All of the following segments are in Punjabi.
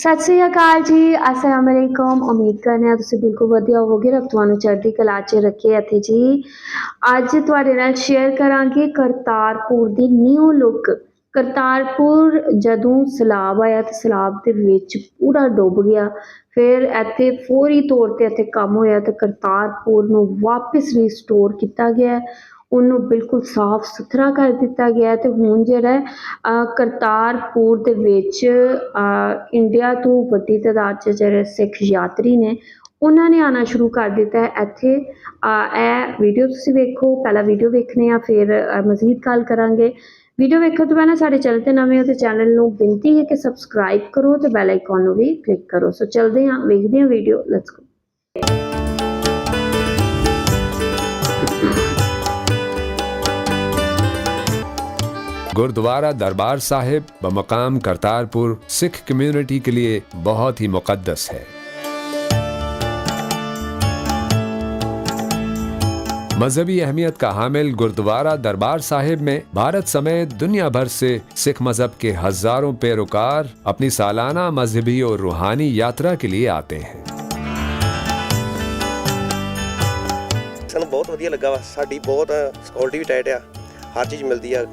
ਸਤਿ ਸ੍ਰੀ ਅਕਾਲ ਜੀ, ਅਸਲਾਮ ਅਲੈਕੁਮ। ਉਮੀਦ ਕਰਨੇ ਆ ਤੁਸੀਂ ਬਿਲਕੁਲ ਵਧੀਆ ਹੋਵੋਗੇ। ਰੱਬ ਤੁਹਾਨੂੰ ਚੜ੍ਹਦੀ ਕਲਾ 'ਚ ਰੱਖੇ ਇੱਥੇ ਜੀ। ਅੱਜ ਤੁਹਾਡੇ ਨਾਲ ਸ਼ੇਅਰ ਕਰਾਂਗੇ ਕਰਤਾਰਪੁਰ ਦੀ ਨਿਊ ਲੁੱਕ ਕਰਤਾਰਪੁਰ ਜਦੋਂ ਸਲਾਬ ਆਇਆ ਤੇ ਸਲਾਬ ਦੇ ਵਿੱਚ ਪੂਰਾ ਡੁੱਬ ਗਿਆ। ਫਿਰ ਇੱਥੇ ਫੌਰੀ ਤੌਰ ਤੇ ਇੱਥੇ ਕੰਮ ਹੋਇਆ ਤੇ ਕਰਤਾਰਪੁਰ ਨੂੰ ਵਾਪਸ ਰੀਸਟੋਰ ਕੀਤਾ ਗਿਆ। ਉਹਨੂੰ ਬਿਲਕੁਲ ਸਾਫ਼ ਸੁਥਰਾ ਕਰ ਦਿੱਤਾ ਗਿਆ ਅਤੇ ਹੁਣ ਜਿਹੜਾ ਕਰਤਾਰਪੁਰ ਦੇ ਵਿੱਚ ਇੰਡੀਆ ਤੋਂ ਵੱਡੀ ਤਾਦਾਦ 'ਚ ਜਿਹੜੇ ਸਿੱਖ ਯਾਤਰੀ ਨੇ, ਉਹਨਾਂ ਨੇ ਆਉਣਾ ਸ਼ੁਰੂ ਕਰ ਦਿੱਤਾ ਇੱਥੇ ਇਹ ਵੀਡੀਓ ਤੁਸੀਂ ਵੇਖੋ, ਪਹਿਲਾਂ ਵੀਡੀਓ ਵੇਖਣੇ ਆ, ਫਿਰ ਮਜ਼ੀਦ ਗੱਲ ਕਰਾਂਗੇ। ਵੀਡੀਓ ਵੇਖਣ ਤੋਂ ਪਹਿਲਾਂ ਸਾਡੇ ਚੈਨਲ ਤੇ ਨਵੇਂ ਹੋ ਤੇ ਚੈਨਲ ਨੂੰ ਬੇਨਤੀ ਹੈ ਕਿ ਸਬਸਕ੍ਰਾਈਬ ਕਰੋ ਤੇ ਬੈਲ ਆਈਕਨ ਨੂੰ ਵੀ ਕਲਿੱਕ ਕਰੋ। ਸੋ ਚਲਦੇ ਹਾਂ, ਵੇਖਦੇ ਹਾਂ ਵੀਡੀਓ ਲੈਟਸ ਗੋ گردوارہ دربار صاحب بمقام کرتارپور سکھ کمیونٹی کے لیے بہت ہی مقدس ہے۔ مذہبی اہمیت کا حامل گردوارہ دربار صاحب میں بھارت سمیت دنیا بھر سے سکھ مذہب کے ہزاروں پیروکار اپنی سالانہ مذہبی اور روحانی یاترا کے لیے آتے ہیں۔ ਸਾਨੂੰ ਬਹੁਤ ਵਧੀਆ ਲੱਗਾ ਵਾ ਸਾਡੀ ਬਹੁਤ ਸਕਿਉਰਿਟੀ ਵੀ ਟਾਈਟ ਆ ਹਰ ਚੀਜ਼ ਮਿਲਦੀ ਆ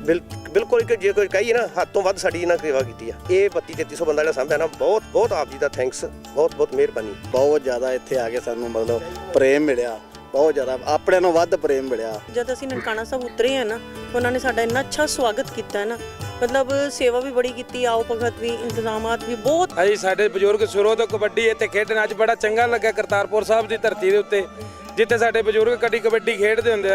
ਬਿਲ- ਬਿਲਕੁਲ ਇੱਕ ਜੇ ਕੋਈ ਕਹੀਏ ਨਾ ਹੱਦ ਤੋਂ ਵੱਧ ਸਾਡੀ ਇਹਨਾਂ ਸੇਵਾ ਕੀਤੀ ਆ। ਇਹ 32 3300 ਬੰਦਾ ਜਿਹੜਾ ਸਾਂਭਿਆ ਨਾ ਬਹੁਤ ਬਹੁਤ ਆਪ ਜੀ ਦਾ ਥੈਂਕਸ ਬਹੁਤ ਬਹੁਤ ਮਿਹਰਬਾਨੀ। ਬਹੁਤ ਜ਼ਿਆਦਾ ਇੱਥੇ ਆ ਕੇ ਸਾਨੂੰ ਮਤਲਬ ਪ੍ਰੇਮ ਮਿਲਿਆ। ਬਹੁਤ ਜ਼ਿਆਦਾ ਆਪਣੇ ਨੂੰ ਵੱਧ ਪ੍ਰੇਮ ਮਿਲਿਆ। ਜਦ ਅਸੀਂ ਨਨਕਾਣਾ ਸਾਹਿਬ ਉਤਰੇ ਆ ਨਾ ਉਹਨਾਂ ਨੇ ਸਾਡਾ ਇੰਨਾ ਅੱਛਾ ਸਵਾਗਤ ਕੀਤਾ ਹੈ ਨਾ। ਮਤਲਬ ਸੇਵਾ ਵੀ ਬੜੀ ਕੀਤੀ ਆਓ ਭਗਤ ਵੀ ਇੰਤਜ਼ਾਮਾਤ ਵੀ ਬਹੁਤ ਅਜੀ ਸਾਡੇ ਬਜ਼ੁਰਗ ਸ਼ੁਰੂ ਤੋਂ ਕਬੱਡੀ ਇੱਥੇ ਖੇਡਣ ਅੱਜ ਬੜਾ ਚੰਗਾ ਲੱਗਾ ਕਰਤਾਰਪੁਰ ਸਾਹਿਬ ਦੀ ਧਰਤੀ ਦੇ ਉੱਤੇ। ਜਿੱਥੇ ਸਾਡੇ ਬਜ਼ੁਰਗ ਕਦੀ ਕਬੱਡੀ ਖੇਡਦੇ ਹੁੰਦੇ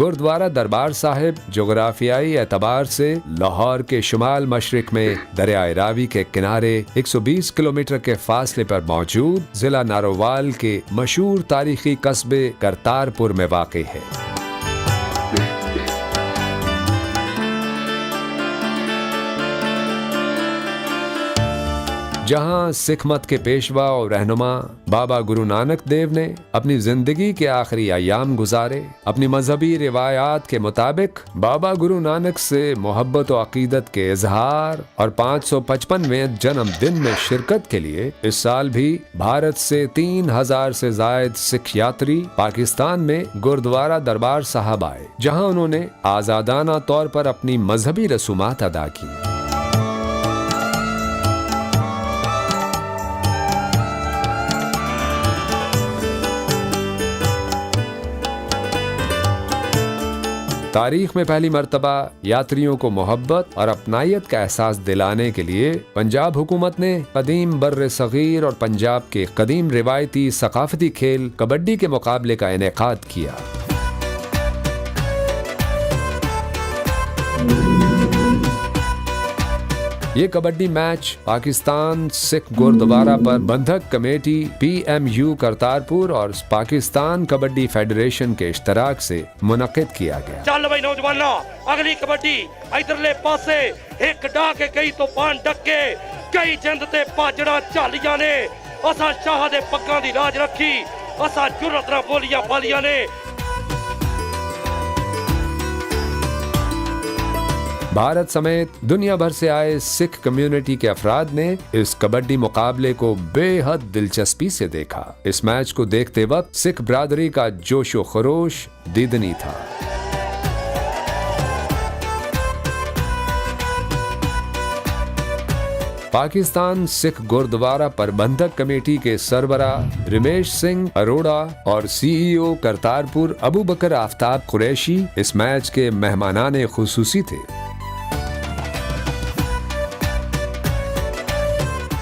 گردوارہ دربار صاحب جغرافیائی اعتبار سے لاہور کے شمال مشرق میں دریائے راوی کے کنارے 120 کلومیٹر کے فاصلے پر موجود ضلع نارووال کے مشہور تاریخی قصبے کرتارپور میں واقع ہے۔ جہاں سکھ مت کے پیشوا اور رہنما بابا گرو نانک دیو نے اپنی زندگی کے آخری ایام گزارے، اپنی مذہبی روایات کے مطابق بابا گرو نانک سے محبت و عقیدت کے اظہار اور پانچ سو پچپنویں جنم دن میں شرکت کے لیے اس سال بھی بھارت سے تین ہزار سے زائد سکھ یاتری پاکستان میں گردوارہ دربار صاحب آئے، جہاں انہوں نے آزادانہ طور پر اپنی مذہبی رسومات ادا کی تاریخ میں پہلی مرتبہ یاتریوں کو محبت اور اپنائیت کا احساس دلانے کے لیے پنجاب حکومت نے قدیم بر صغیر اور پنجاب کے قدیم روایتی ثقافتی کھیل کبڈی کے مقابلے کا انعقاد کیا۔ یہ kabaddi match Pakistan, Sikh Gurdwara Prabandhak committee, P M U Kartarpur اور پاکستان کبڈی فیڈریشن کے اشتراک سے منعقد کیا گیا۔ چل بھائی نوجوانوں، اگلی کبڈی ادھرلے پاسے ایک ڈا کے گئی تو پان ڈکے کئی جند تے پاجڑا چالیاں نے اسا شاہ دے پگاں دی راج رکھی اسا جرت نہ بولیاں بالیاں نے بھارت سمیت دنیا بھر سے آئے سکھ کمیونٹی کے افراد نے اس کبڈی مقابلے کو بے حد دلچسپی سے دیکھا۔ اس میچ کو دیکھتے وقت سکھ برادری کا جوش و خروش دیدنی تھا۔ پاکستان سکھ گردوارا پربندک کمیٹی کے سربراہ رمیش سنگھ اروڑا اور C E O Kartarpur Abu Bakr Aftab Qureshi اس میچ کے مہمانان خصوصی تھے۔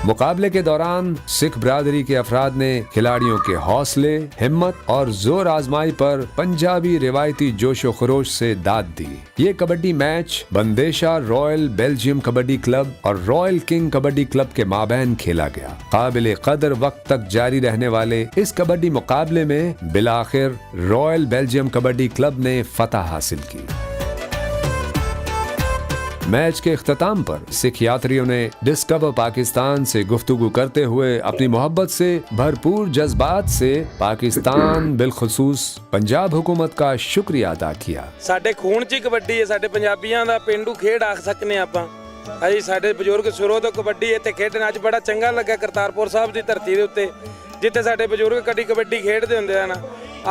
مقابلے کے دوران سکھ برادری کے افراد نے کھلاڑیوں کے حوصلے، ہمت اور زور آزمائی پر پنجابی روایتی جوش و خروش سے داد دی۔ یہ کبڈی میچ بندیشہ رائل بیلجیم کبڈی کلب اور رائل کنگ کبڈی کلب کے مابین کھیلا گیا۔ قابل قدر وقت تک جاری رہنے والے اس کبڈی مقابلے میں بالآخر رائل بیلجیم کبڈی کلب نے فتح حاصل کی۔ मैच के अख्ताम पर सिख यात्रियों ने डिस्कवर पाकिस्तान से गुफ्तगू करते हुए अपनी मोहब्बत से भरपूर जज्बात से पाकिस्तान बिलखसूस पंजाब हुकूमत का शुक्रिया अदा किया ਸਾਡੇ ਖੂਨ 'ਚ ਹੀ ਕਬੱਡੀ ਹੈ ਸਾਡੇ ਪੰਜਾਬੀਆਂ ਦਾ ਪਿੰਡੂ ਖੇਡ ਆਖ ਸਕਨੇ ਆਪਾਂ ਹਾਂਜੀ ਸਾਡੇ ਬਜ਼ੁਰਗ ਸ਼ੁਰੂ ਤੋਂ ਕਬੱਡੀ ਇੱਥੇ ਖੇਡਣ ਅੱਜ ਬੜਾ ਚੰਗਾ ਲੱਗਾ ਕਰਤਾਰਪੁਰ ਸਾਹਿਬ ਦੀ ਧਰਤੀ ਦੇ ਉੱਤੇ ਜਿੱਥੇ ਸਾਡੇ ਬਜ਼ੁਰਗ ਕਦੀ ਕਬੱਡੀ ਖੇਡਦੇ ਹੁੰਦੇ ਹਨ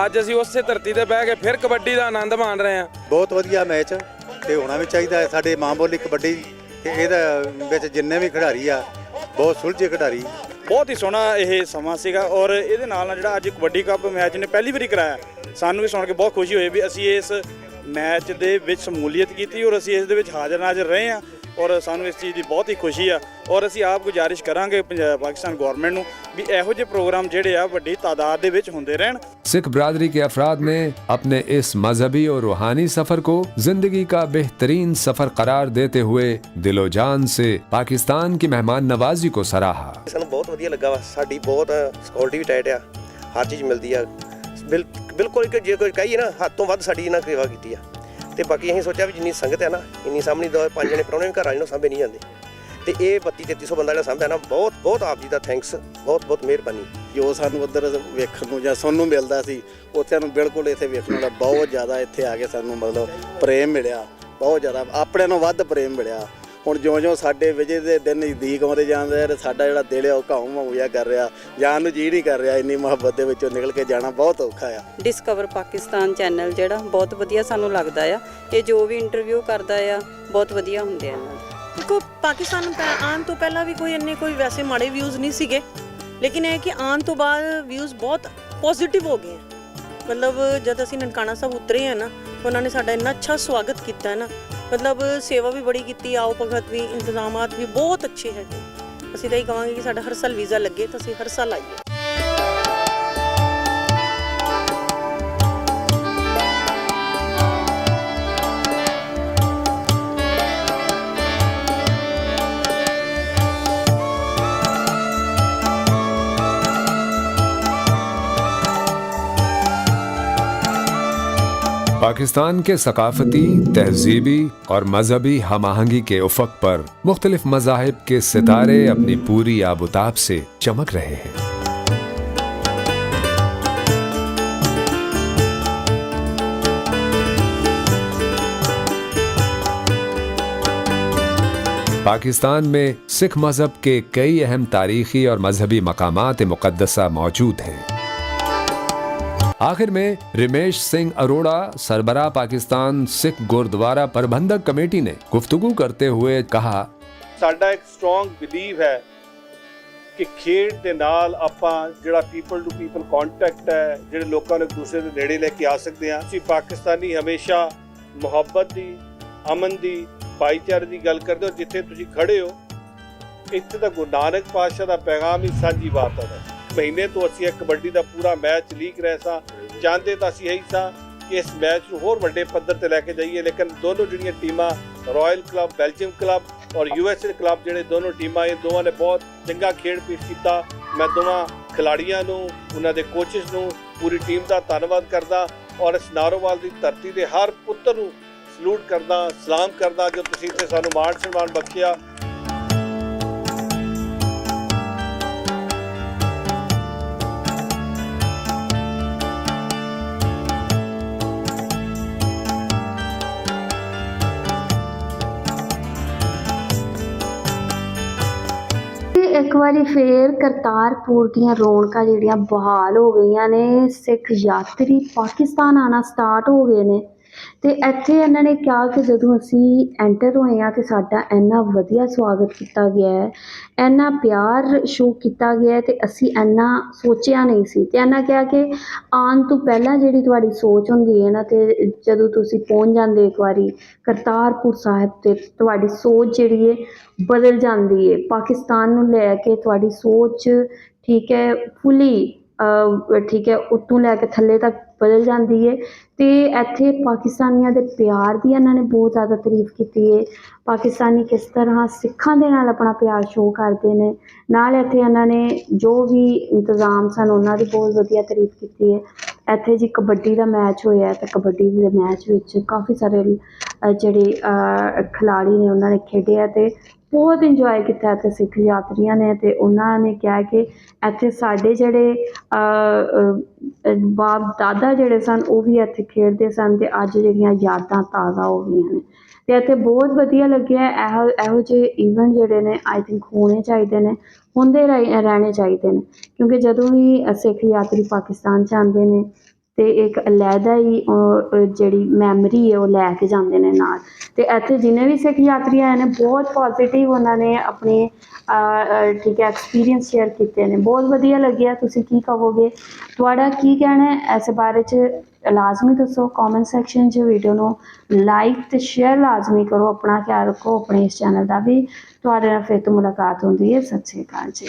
ਅੱਜ ਅਸੀਂ ਉਸੇ ਧਰਤੀ ਤੇ ਬਹਿ ਕੇ ਫਿਰ ਕਬੱਡੀ ਦਾ ਆਨੰਦ ਮਾਣ ਰਹੇ ਹਾਂ ਬਹੁਤ ਵਧੀਆ ਮੈਚ ਤੇ ਹੋਣਾ ਵੀ ਚਾਹੀਦਾ ਹੈ। ਸਾਡੇ ਮਾਂ ਬੋਲੀ ਕਬੱਡੀ ਤੇ ਇਹਦਾ ਵਿੱਚ ਜਿੰਨੇ ਵੀ ਖਿਡਾਰੀ ਆ, ਬਹੁਤ ਸੁਲਝੇ ਖਿਡਾਰੀ। ਬਹੁਤ ਹੀ ਸੋਹਣਾ ਇਹ ਸਮਾਂ ਸੀਗਾ ਔਰ ਇਹਦੇ ਨਾਲ ਨਾਲ ਜਿਹੜਾ ਅੱਜ ਕਬੱਡੀ ਕੱਪ ਮੈਚ ਨੇ ਪਹਿਲੀ ਵਾਰੀ ਕਰਾਇਆ। ਸਾਨੂੰ ਵੀ ਸੁਣ ਕੇ ਬਹੁਤ ਖੁਸ਼ੀ ਹੋਈ ਵੀ ਅਸੀਂ ਇਸ ਮੈਚ ਦੇ ਵਿੱਚ ਸ਼ਮੂਲੀਅਤ ਕੀਤੀ ਔਰ ਅਸੀਂ ਇਸ ਦੇ ਵਿੱਚ ਹਾਜ਼ਰ ਨਾਜ਼ਰ ਰਹੇ ਹਾਂ ਔਰ ਸਾਨੂੰ ਇਸ ਚੀਜ਼ ਦੀ ਬਹੁਤ ਹੀ ਖੁਸ਼ੀ ਆ। ਔਰ ਅਸੀਂ ਆਪ ਗੁਜ਼ਾਰਿਸ਼ ਕਰਾਂਗੇ ਪੰਜਾਬ ਪਾਕਿਸਤਾਨ ਗਵਰਨਮੈਂਟ ਨੂੰ ਵੀ ਇਹੋ ਜਿਹੇ ਪ੍ਰੋਗਰਾਮ ਜਿਹੜੇ ਆ ਵੱਡੀ ਤਾਦਾਦ ਦੇ ਵਿੱਚ ਹੁੰਦੇ ਰਹਿਣ सिख बरादरी के अफराद ने अपने इस मजहबी और रूहानी सफर को जिंदगी का बेहतरीन सफर करार देते हुए दिलो जान से पाकिस्तान की मेहमान नवाजी को सराहा ਸਾਨੂੰ ਬਹੁਤ ਵਧੀਆ ਲੱਗਾ ਵਾ ਸਾਡੀ ਬਹੁਤ ਸਿਕਿਉਰਿਟੀ ਵੀ ਟਾਈਟ ਆ ਹਰ ਚੀਜ਼ ਮਿਲਦੀ ਆ ਬਿਲ- ਬਿਲਕੁਲ ਕਿ ਜੇ ਕੋਈ ਕਹੀਏ ਨਾ ਹੱਦ ਤੋਂ ਵੱਧ ਸਾਡੀ ਇਹਨਾਂ ਸੇਵਾ ਕੀਤੀ ਆ ਤੇ ਬਾਕੀ ਅਸੀਂ ਸੋਚਿਆ ਵੀ ਜਿੰਨੀ ਸੰਗਤ ਹੈ ਨਾ ਇੰਨੀ ਸਾਹਮਣੇ ਦੋ ਪੰਜ ਜਣੇ ਪ੍ਰਾਹੁਣੇ ਵੀ ਘਰ ਵਾਲੇ ਨੂੰ ਸਾਂਭੇ ਨਹੀਂ ਜਾਂਦੇ ਤੇ ਇਹ 32 3300 ਬੰਦਾ ਜਿਹੜਾ ਸਾਂਭਿਆ ਨਾ ਬਹੁਤ ਬਹੁਤ ਆਪ ਜੀ ਦਾ ਥੈਂਕਸ ਬਹੁਤ ਬਹੁਤ ਮਿਹਰਬਾਨੀ। ਜੋ ਸਾਨੂੰ ਉੱਧਰ ਵੇਖਣ ਨੂੰ ਜਾਂ ਸੁਣਨ ਨੂੰ ਮਿਲਦਾ ਸੀ ਉੱਥੇ ਨੂੰ ਬਿਲਕੁਲ ਇੱਥੇ ਵੇਖਣ ਵਾਲਾ ਬਹੁਤ ਜ਼ਿਆਦਾ ਇੱਥੇ ਆ ਕੇ ਸਾਨੂੰ ਮਤਲਬ ਪ੍ਰੇਮ ਮਿਲਿਆ ਬਹੁਤ ਜ਼ਿਆਦਾ ਆਪਣਿਆਂ ਨੂੰ ਵੱਧ ਪ੍ਰੇਮ ਮਿਲਿਆ। ਹੁਣ ਜਿਉਂ-ਜਿਉਂ ਸਾਡੇ ਵਿਜੇ ਦੇ ਦਿਨ ਨਜ਼ਦੀਕ ਆਉਂਦੇ ਜਾਂਦੇ ਆ ਸਾਡਾ ਜਿਹੜਾ ਦਿਲ ਆ ਉਹ ਘਾਉ ਮਾਉ ਕਰ ਰਿਹਾ ਜਾਣ ਨੂੰ ਜੀ ਨਹੀਂ ਕਰ ਰਿਹਾ ਇੰਨੀ ਮੁਹੱਬਤ ਦੇ ਵਿੱਚੋਂ ਨਿਕਲ ਕੇ ਜਾਣਾ ਬਹੁਤ ਔਖਾ ਆ। ਡਿਸਕਵਰ ਪਾਕਿਸਤਾਨ ਚੈਨਲ ਜਿਹੜਾ ਬਹੁਤ ਵਧੀਆ ਸਾਨੂੰ ਲੱਗਦਾ ਆ ਇਹ ਜੋ ਵੀ ਇੰਟਰਵਿਊ ਕਰਦਾ ਆ ਬਹੁਤ ਵਧੀਆ ਹੁੰਦੇ ਆ। ਦੇ ਦੇਖੋ, ਪਾਕਿਸਤਾਨ ਨੂੰ ਪੈ- ਆਉਣ ਤੋਂ ਪਹਿਲਾਂ ਵੀ ਕੋਈ ਇੰਨੇ ਕੋਈ ਵੈਸੇ ਮਾੜੇ ਵਿਊਜ਼ ਨਹੀਂ ਸੀਗੇ। ਲੇਕਿਨ ਇਹ ਹੈ ਕਿ ਆਉਣ ਤੋਂ ਬਾਅਦ ਵਿਊਜ਼ ਬਹੁਤ ਪੋਜ਼ਿਟਿਵ ਹੋ ਗਏ ਹੈ। ਮਤਲਬ ਜਦ ਅਸੀਂ ਨਨਕਾਣਾ ਸਾਹਿਬ ਉਤਰੇ ਆ ਨਾ, ਉਹਨਾਂ ਨੇ ਸਾਡਾ ਇੰਨਾ ਅੱਛਾ ਸਵਾਗਤ ਕੀਤਾ ਹੈ ਨਾ। ਮਤਲਬ ਸੇਵਾ ਵੀ ਬੜੀ ਕੀਤੀ, ਆਓ ਭਗਤ ਵੀ, ਇੰਤਜ਼ਾਮਾਤ ਵੀ ਬਹੁਤ ਅੱਛੇ ਹੈਗੇ। ਅਸੀਂ ਤਾਂ ਇਹ ਕਹਾਂਗੇ ਕਿ ਸਾਡਾ ਹਰ ਸਾਲ ਵੀਜ਼ਾ ਲੱਗੇ ਤਾਂ ਅਸੀਂ ਹਰ ਸਾਲ ਆਈਏ। پاکستان کے ثقافتی، تہذیبی اور مذہبی ہم آہنگی کے افق پر مختلف مذاہب کے ستارے اپنی پوری آب و تاب سے چمک رہے ہیں۔ پاکستان میں سکھ مذہب کے کئی اہم تاریخی اور مذہبی مقامات مقدسہ موجود ہیں۔ आखिर में रिमेश सिंह अरोड़ा सरबरा पाकिस्तान सिख गुरुद्वारा प्रबंधक कमेटी ने गुफ्तगू करते हुए कहा ਸਾਡਾ ਇੱਕ ਸਟਰੋਂਗ ਬਿਲੀਵ ਹੈ ਕਿ ਖੇਡ ਦੇ ਨਾਲ ਆਪਾਂ ਜਿਹੜਾ ਪੀਪਲ ਟੂ ਪੀਪਲ ਕੰਟੈਕਟ ਹੈ ਜਿਹੜੇ ਲੋਕਾਂ ਨੂੰ ਇੱਕ ਦੂਸਰੇ ਦੇ ਨੇੜੇ ਲੈ ਕੇ ਆ ਸਕਦੇ ਹਾਂ ਤੁਸੀਂ ਪਾਕਿਸਤਾਨੀ ਹਮੇਸ਼ਾ ਮੁਹੱਬਤ ਦੀ ਅਮਨ ਦੀ ਭਾਈਚਾਰੇ ਦੀ ਗੱਲ ਕਰਦੇ ਹੋ ਜਿੱਥੇ ਤੁਸੀਂ ਖੜੇ ਹੋ ਇੱਥੇ ਤਾਂ ਗੁਰੂ ਨਾਨਕ ਪਾਤਸ਼ਾਹ ਦਾ ਪੈਗਾਮ ਹੀ ਸਾਂਝੀ ਬਾਤ ਹੈ ਮਹੀਨੇ ਤੋਂ ਅਸੀਂ ਇਹ ਕਬੱਡੀ ਦਾ ਪੂਰਾ ਮੈਚ ਲੀਕ ਰਹੇ ਸਾਂ। ਚਾਹੁੰਦੇ ਤਾਂ ਅਸੀਂ ਇਹੀ ਸਾਂ ਕਿ ਇਸ ਮੈਚ ਨੂੰ ਹੋਰ ਵੱਡੇ ਪੱਧਰ ਤੇ ਲੈ ਕੇ ਜਾਈਏ, ਲੇਕਿਨ ਦੋਨੋਂ ਜਿਹੜੀਆਂ ਟੀਮਾਂ ਰਾਇਲ ਕਲੱਬ ਬੈਲਜੀਅਮ ਕਲੱਬ ਔਰ ਯੂਐਸਏ ਕਲੱਬ ਜਿਹੜੇ ਦੋਨੋਂ ਟੀਮਾਂ, ਇਹ ਦੋਵਾਂ ਨੇ ਬਹੁਤ ਚੰਗਾ ਖੇਡ ਪੇਸ਼ ਕੀਤਾ। ਮੈਂ ਦੋਵਾਂ ਖਿਲਾੜੀਆਂ ਨੂੰ, ਉਹਨਾਂ ਦੇ ਕੋਚਿਸ ਨੂੰ ਪੂਰੀ ਟੀਮ ਦਾ ਧੰਨਵਾਦ ਕਰਦਾ ਔਰ ਇਸ ਨਾਰੋਵਾਲ ਦੀ ਧਰਤੀ ਦੇ ਹਰ ਪੁੱਤਰ ਨੂੰ ਸਲੂਟ ਕਰਦਾ, ਸਲਾਮ ਕਰਦਾ ਜੋ ਤੁਸੀਂ ਇੱਥੇ ਸਾਨੂੰ ਮਾਣ ਸਨਮਾਨ ਬਖਸ਼ਿਆ। ਵਾਰੀ ਫੇਰ ਕਰਤਾਰਪੁਰ ਦੀਆਂ ਰੌਣਕਾਂ ਜਿਹੜੀਆਂ ਬਹਾਲ ਹੋ ਗਈਆਂ ਨੇ, ਸਿੱਖ ਯਾਤਰੀ ਪਾਕਿਸਤਾਨ ਆਉਣਾ ਸਟਾਰਟ ਹੋ ਗਏ ਨੇ। ਤੇ ਇੱਥੇ ਇਹਨਾਂ ਨੇ ਕਿਹਾ ਕਿ ਜਦੋਂ ਅਸੀਂ ਐਂਟਰ ਹੋਏ ਹਾਂ ਤਾਂ ਸਾਡਾ ਇੰਨਾ ਵਧੀਆ ਸਵਾਗਤ ਕੀਤਾ ਗਿਆ ਹੈ, ਇੰਨਾ ਪਿਆਰ ਸ਼ੋਅ ਕੀਤਾ ਗਿਆ ਅਤੇ ਅਸੀਂ ਇੰਨਾ ਸੋਚਿਆ ਨਹੀਂ ਸੀ ਅਤੇ ਇਹਨਾਂ ਕਿਹਾ ਕਿ ਆਉਣ ਤੋਂ ਪਹਿਲਾਂ ਜਿਹੜੀ ਤੁਹਾਡੀ ਸੋਚ ਹੁੰਦੀ ਹੈ ਨਾ ਅਤੇ ਜਦੋਂ ਤੁਸੀਂ ਪਹੁੰਚ ਜਾਂਦੇ ਇੱਕ ਵਾਰੀ ਕਰਤਾਰਪੁਰ ਸਾਹਿਬ ਤੇ ਤੁਹਾਡੀ ਸੋਚ ਜਿਹੜੀ ਹੈ ਬਦਲ ਜਾਂਦੀ ਹੈ। ਪਾਕਿਸਤਾਨ ਨੂੰ ਲੈ ਕੇ ਤੁਹਾਡੀ ਸੋਚ ਠੀਕ ਹੈ, ਫੁੱਲੀ ਠੀਕ ਹੈ, ਉੱਤੋਂ ਲੈ ਕੇ ਥੱਲੇ ਤੱਕ ਬਦਲ ਜਾਂਦੀ ਹੈ ਤੇ ਇੱਥੇ ਪਾਕਿਸਤਾਨੀਆਂ ਦੇ ਪਿਆਰ ਦੀ ਇਹਨਾਂ ਨੇ ਬਹੁਤ ਜ਼ਿਆਦਾ ਤਾਰੀਫ ਕੀਤੀ ਹੈ ਪਾਕਿਸਤਾਨੀ ਕਿਸ ਤਰ੍ਹਾਂ ਸਿੱਖਾਂ ਦੇ ਨਾਲ ਆਪਣਾ ਪਿਆਰ ਸ਼ੋਅ ਕਰਦੇ ਨੇ। ਨਾਲ ਇੱਥੇ ਇਹਨਾਂ ਨੇ ਜੋ ਵੀ ਇੰਤਜ਼ਾਮ ਸਨ, ਉਹਨਾਂ ਦੀ ਬਹੁਤ ਵਧੀਆ ਤਾਰੀਫ ਕੀਤੀ ਹੈ ਇੱਥੇ ਜੀ ਕਬੱਡੀ ਦਾ ਮੈਚ ਹੋਇਆ ਤਾਂ ਕਬੱਡੀ ਦੇ ਮੈਚ ਵਿੱਚ ਕਾਫੀ ਸਾਰੇ ਜਿਹੜੇ ਖਿਲਾੜੀ ਨੇ ਉਹਨਾਂ ਨੇ ਖੇਡਿਆ ਅਤੇ ਬਹੁਤ ਇੰਜੋਏ ਕੀਤਾ ਇੱਥੇ ਸਿੱਖ ਯਾਤਰੀਆਂ ਨੇ ਅਤੇ ਉਹਨਾਂ ਨੇ ਕਿਹਾ ਕਿ ਇੱਥੇ ਸਾਡੇ ਜਿਹੜੇ ਬਾਪ ਦਾਦਾ ਜਿਹੜੇ ਸਨ, ਉਹ ਵੀ ਇੱਥੇ ਖੇਡਦੇ ਸਨ ਅਤੇ ਅੱਜ ਜਿਹੜੀਆਂ ਯਾਦਾਂ ਤਾਜ਼ਾ ਹੋ ਗਈਆਂ ਨੇ। ਅਤੇ ਇੱਥੇ ਬਹੁਤ ਵਧੀਆ ਲੱਗਿਆ, ਇਹੋ ਇਹੋ ਜਿਹੇ ਈਵੈਂਟ ਜਿਹੜੇ ਨੇ ਆਈ ਥਿੰਕ ਹੋਣੇ ਚਾਹੀਦੇ ਨੇ, ਹੁੰਦੇ ਰਹਿ- ਰਹਿਣੇ ਚਾਹੀਦੇ ਨੇ। ਕਿਉਂਕਿ ਜਦੋਂ ਵੀ ਸਿੱਖ ਯਾਤਰੀ ਪਾਕਿਸਤਾਨ 'ਚ ਆਉਂਦੇ ਨੇ ਅਤੇ ਇੱਕ ਅਲੱਗਾ ਹੀ ਜਿਹੜੀ ਮੈਮਰੀ ਹੈ ਉਹ ਲੈ ਕੇ ਜਾਂਦੇ ਨੇ ਨਾਲ। ਅਤੇ ਇੱਥੇ ਜਿੰਨੇ ਵੀ ਸਿੱਖ ਯਾਤਰੀ ਆਏ ਨੇ, ਬਹੁਤ ਪੋਜ਼ੀਟਿਵ ਉਹਨਾਂ ਨੇ ਆਪਣੇ ਠੀਕ ਹੈ ਐਕਸਪੀਰੀਅੰਸ ਸ਼ੇਅਰ ਕੀਤੇ ਨੇ। ਬਹੁਤ ਵਧੀਆ ਲੱਗਿਆ, ਤੁਸੀਂ ਕੀ ਕਹੋਗੇ? ਤੁਹਾਡਾ ਕੀ ਕਹਿਣਾ ਹੈ? ਇਸ ਬਾਰੇ 'ਚ ਲਾਜ਼ਮੀ ਦੱਸੋ ਕਮੈਂਟ ਸੈਕਸ਼ਨ 'ਚ ਵੀਡੀਓ ਨੂੰ ਲਾਈਕ ਅਤੇ ਸ਼ੇਅਰ ਲਾਜ਼ਮੀ ਕਰੋ। ਆਪਣਾ ਖਿਆਲ ਰੱਖੋ, ਆਪਣੇ ਇਸ ਚੈਨਲ ਦਾ ਵੀ। ਤੁਹਾਡੇ ਨਾਲ ਫਿਰ ਤੋਂ ਮੁਲਾਕਾਤ ਹੁੰਦੀ ਹੈ। ਸਤਿ ਸ਼੍ਰੀ ਅਕਾਲ ਜੀ।